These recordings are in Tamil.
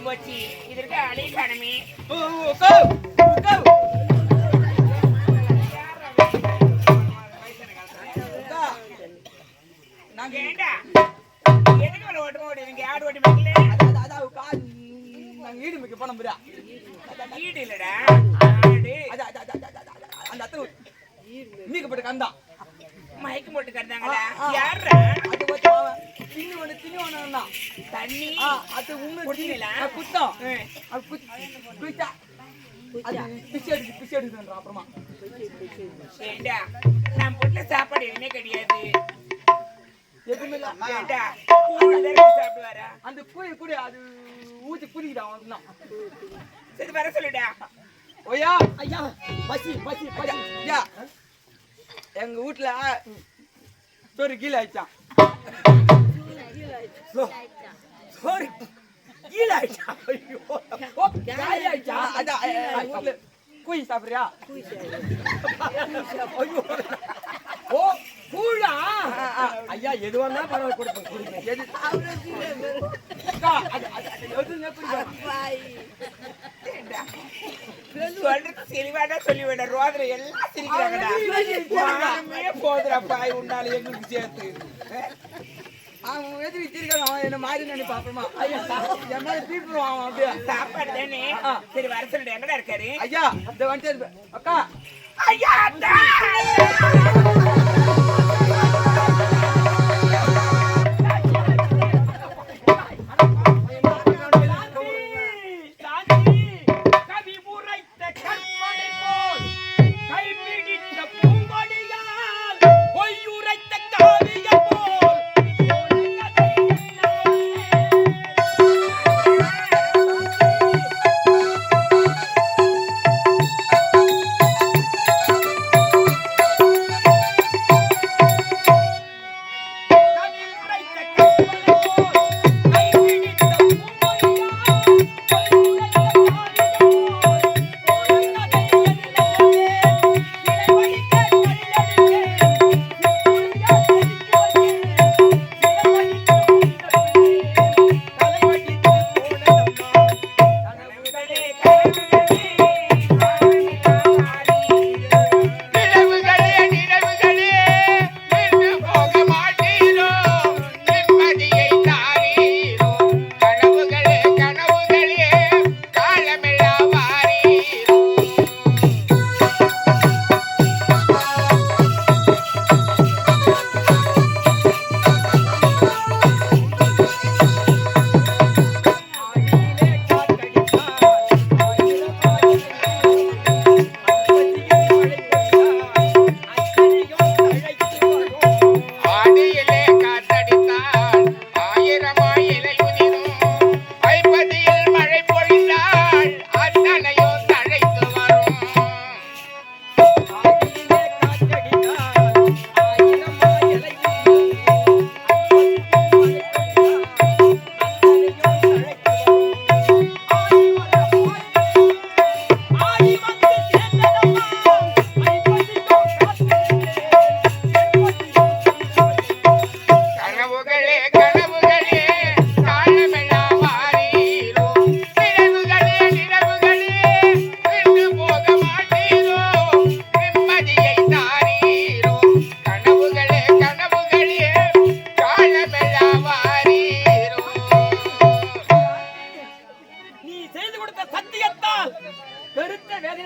போச்சு. போச்சு இதற்கு அழை காணமே நாங்க ஏண்டா? எதுக்கு மேல ஓட்டு ஓடி நீங்க யார் ஓட்டி வைக்கல அதான் அதான் உக்கா நாங்க ஈடு மிக்க புரியா? வீடு இல்லடா. அந்த அத்தனை. நீக்கப்பட்ட கந்தா. மயக்கம் போட்டு ஆ. யாரா தின்னு ஒண்ணு தின்னு ஒண்ணு தண்ணி ஆ அது உண்மை குடிங்களா? குத்தம். அது பிச்சை எடுக்கு பிச்சை எடுக்குதுன்ற அப்புறமா. ஏண்டா? நான் போட்டுல சாப்பாடு எதுவுமே கிடையாது. எதுவுமே இல்ல ஏண்டா? கூழ் தான் எடுத்து சாப்பிடுவாரா? அந்த கூடி கூடி அது ஊத்தி குடிக்குதா அவன் தான் சரி வர சொல்லுடா. ஓயா. ஐயா பசி பசி பசி. ஐயா எங்க வீட்ல சோறு கீழே ஆயிடுச்சான் சோ- சோறு கீழே ஆயிடுச்சா ஐயோ ஓ, காலி ஆயிடுச்சா அதான் வீட்ல கூய் சாப்பிடுறியா ஐயோ ஓ கூழா ஐயா எதுவா இருந்தாலும் பரவாயில்ல கொடுப்பேன் குடிங்க எது எங்களுக்கு சேர்த்து. அவன் எது வச்சிருக்கான் அவன் என்ன மாதிரி நினைப்பா அப்புறமா ஐயா என் மேல பீப்பிடுவான் அவன் அப்படியே. சாப்பாடு தானே. சரி வர சொல்லுடா. எங்கடா இருக்காரு? ஐயா இந்த வந்துட்டு அக்கா. ஐயா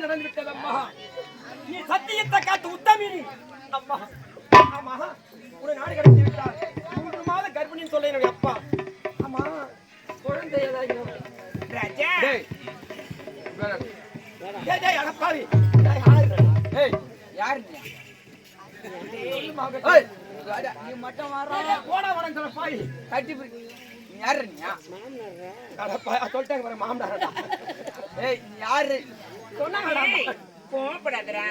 நடந்துவிட்டது அம்மா நீ சத்தியத்தை காத்து உத்தமி நீ. அம்மா ஆமா உன்னை நாடு கடத்தி விட்டார். மூன்று மாத கர்ப்பிணின்னு சொல்ல என்னுடைய அப்பா. ஆமா குழந்தை ஏதாவது ராஜா. டேய் டேய் டேய் அடப்பாவி. டேய் யாரு ஏய் யாரு நீ? ஏய். வாடா, நீ மட்டும் வர்றா போடா சொல்ல பாய். கட்டி யாரு நீ? அடப்பா சொல்லிட்டாங்க பாரு மாமனாரடா ஏய் நீ யாரு? கோவப்படாதடா.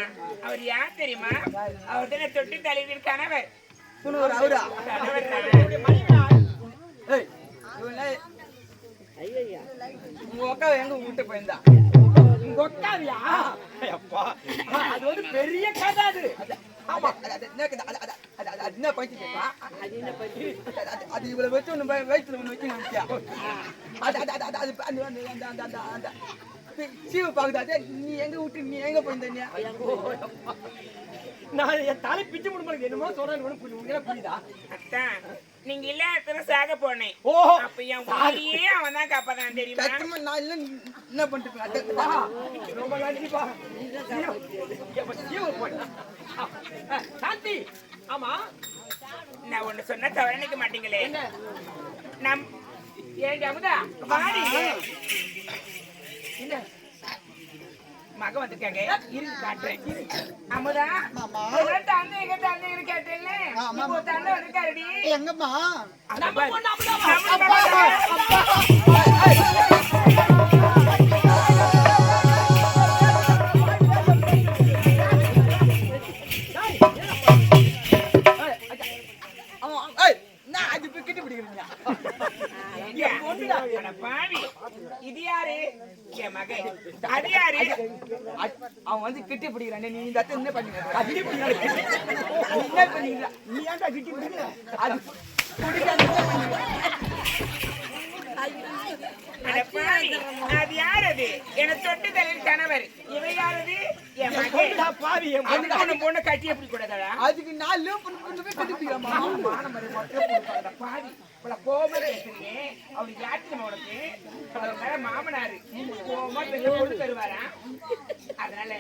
அவர் யார் தெரியுமா? தொட்டு தலைவர் கணவர். அவரா? உங்க அக்கா எங்க விட்டு போயிருந்தா? உங்க அக்காவியா அப்பா அது வந்து பெரிய கதை அது. ஆமா என்ன பஞ்சு கேப்பா அது- இவ்வளவு வச்சு ஒண்ணு வ- வயித்துல ஒண்ணு வச்சு நினைச்சியா அது அது அது அது அந்த அந்த சீவ பாக்குது? அதே நீ எங்க விட்டு நீ எங்க போயிருந்தா நான் என் தலை பிச்சு முடிச்சு என்னமோ சொல்றேன் புரியுது. புரியுதா? அத்தான் நீங்க இல்லாத சாக போனேன். ஓஹோ அப்ப என் உயிரையே அவன் தான் காப்பாதான் தெரியுமா நான் இல்ல என்ன பண்ணிட்டு ரொம்ப நன்றிப்பா சாந்தி. ஆமா. நான் ஒண்ணு சொன்னா தவறணிக்க மாட்டீங்களே. நம் ஏண்டி அமுதா வாடி. என்ன? மக வந்திருக்காங்க இருக்கு காட்டுறேன். அமுதா தந்தை எங்க தந்தை இருக்கேன் இப்போ தந்தை வந்திருக்காருடி எங்கம்மா? அந்த பாரு. பொண்ணு அமுதாவா? என் பொண்ணுடா. அட பாவி. இது யாரு? என் மகன். அது யாரு? அவன் வந்து கிட்ட பிடிக்கிறான். நீ இந்த அத்தை என்ன பண்ணீங்க அது என்ன பண்ணீங்க நீ ஏன்டா கிட்டி பிடிக்கிற? அது குடிக்காத அட பாவி. அது யார் அது என தொட்டு தலையில் கணவர். இவை யாரது? என் பொண்ணு. கட்டி எப்படி கூடாதா அதுக்கு நான் பண்ணி கட்டி பிடிக்கிறாமா பாவி. இவ்வளவு கோபம் பேசுறீங்க அவருக்கு யாத்திரம் உனக்கு? அவர் மேல மாமனாரு. கோபமா பெரிய பொண்ணு தருவாரா? அதனால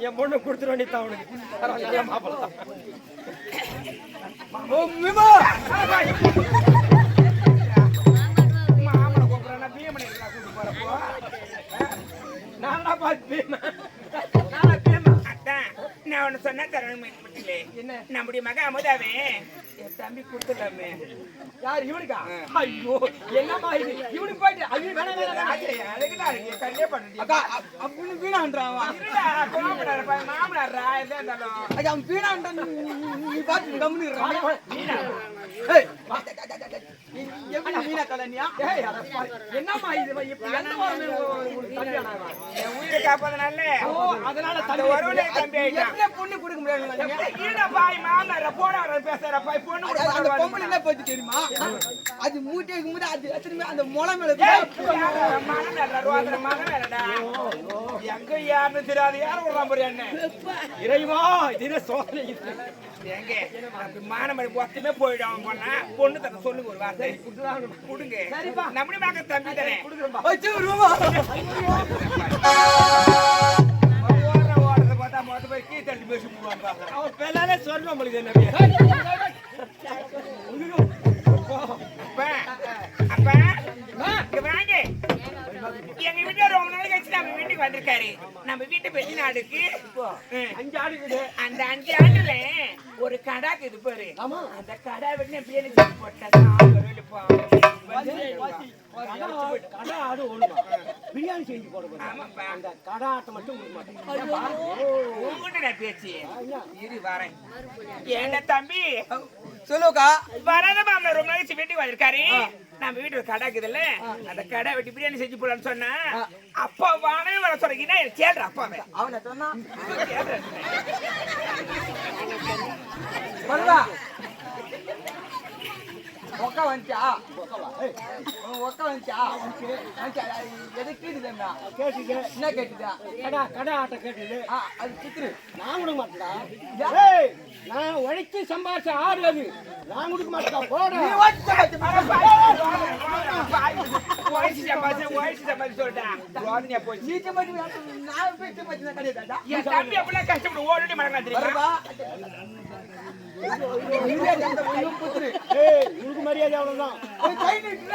என் பொண்ணு கொடுத்துட வேண்டியதான் அவனுக்கு. மாப்பிள்ளை நானா சொன்னா தரணும் மட்டும் என்ன? நம்முடைய மக அமுதாவே என் தம்பி கொடுத்துடலாமே யார் இவனுக்கா? ஐயோ என்னம்மா இது? இவனுக்கு போயிட்டு வேணாம் வேணாம் இருக்கு அப்படின்னு வீணான்றான். இருந்தாலும். அது அவன் வீணான்றான். நீ- பார்த்து கம்முன்னு வீணா. ஏய் நீ எப்படி வீணா கலனியா ஏய், அட பாவி. என்னம்மா இது? இவன் இப்ப எந்த வாரமே உங்களுக்கு கல்யாணம் ஆகும்? என் உயிரை காப்பாதனால அதனால தம்பி ஆயிட்டான். எப்படி பொண்ணு கொடுக்க முடியாது பாய், பாய், பொண்ணு அந்த. பொம்பளை என்ன தெரியுமா? அது மூட்டை இருக்கும்போது அது அந்த முளை மேல மாமனார்ரா, ரோதனை மகன். எங்க யாருன்னு தெரியாது. யாரும் பாரு என்ன? இறைவா இது என்ன சோதனை எங்க? மொத்தமே போயிடும். பொண்ணா பொண்ணு தர சொல்லுங்க ஒரு வார்த்தை. கொடுங்க. நம்முடைய மகன் தம்பி வருவா ஓடுற ஓடுறத பார்த்தா மொத்த போய் கீ தள்ளி பேசி. அவன் பெல்லாலே சொல்லுவான் நம்மளுக்கு என்ன நம்ம வீட்டு பெரிய நாடுக்கு. அஞ்சு ஆடு அந்த அஞ்சு ஆண்டுல ஒரு கடாக்கு இது பாரு. அந்த கடா வெட்டி போட்டா கடை ஆடு- கடை ஆடு ஓடுமா? பிரியாணி செஞ்சு போட அந்த கடை ஆட்டை மட்டும் பேச்சு. இரு வரேன். ஏண்டா தம்பி? சொல்லுக்கா வராத மாமனார் ரொம்ப நாளைக்கு வீட்டுக்கு வந்திருக்காரு. நம்ம வீட்டுல கடை இருக்குதுல்ல? அந்த கடை வெட்டி பிரியாணி செஞ்சு போடலான்னு சொன்னா அப்பா வானவே வர சொல்றீங்கன்னா கேள்ற அப்பாவே. அவனை சொன்னா. வருவா ஒக்க வந்துச்சா? ஒக்க வந்துச்சா? எது கீடுதா கேட்டுது. என்ன கேட்டுதா? கடை கடை ஆட்டை கேட்டுது. ஆ அது சித்திரு நான் கொடுக்க மாட்டேன்டா. ஏய் நான் உழைச்சு சம்பாதிச்ச ஆடு அது. நான் கொடுக்க மாட்டேன்டா போட நீ ஓட்டு வச்சு அட பாய், பாய், ரோதனையா போச்சு. நான் கிடையாதா என் தம்பி கஷ்டப்பட்டு தெரியுமா உனக்கு மரியாதை அவ்வளவுதான். அவன் கை நீட்டுல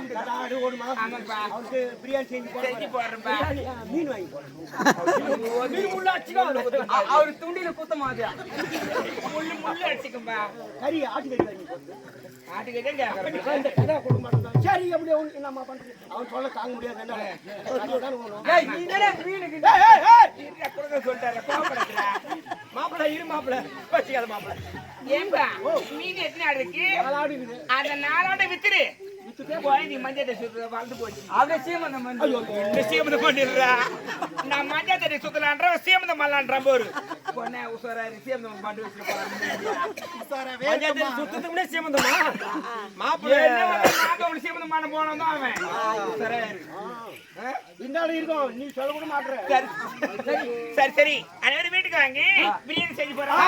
அவனுக்கு பிரியாணி செஞ்சு செஞ்சு ஆ, மீன் வாங்கி போடுறேன் மீன் முள்ள அடிச்சுக்கோ அவர் துண்டில குத்த மாதிரியா முள்ளு முள்ளு அடிச்சுக்கும்பா. கறி ஆட்டு கறி வாங்கி கேட்கறேன் மாட்டேன் சரி எப்படி அவன் என்னம்மா பண்றது அவன் சொல்ல தாங்க முடியாது என்ன நீ தானே மீனுக்கு கொடுக்க சொல்லிட்டாரு கோவப்படாதடா. மாப்பிள்ளை இரு மாப்பிள்ளை வச்சுக்காத மாப்பிள்ளை ஏன்பா மீன் எத்தனை ஆடு இருக்கு வித்துரு சீமந்தம் பண்ணிடுறா நான் மஞ்சள் சுத்தலான்ற சீமந்தம் பண்ணலான்ற போரு பொண்ணே உசாராரு சீமந்தம் பண்ணி தண்ணி சுத்தத்துக்கு முன்னே சீமந்தமா மாப்பிள்ளை சீமந்தம் பண்ண போனோம் தான் அவன் உசாராரு இருக்கும் நீ சொல்ல கூட மாட்டுற சரி சரி சரி அனைவரும் வீட்டுக்கு வாங்க பிரியாணி செஞ்சு போறேன்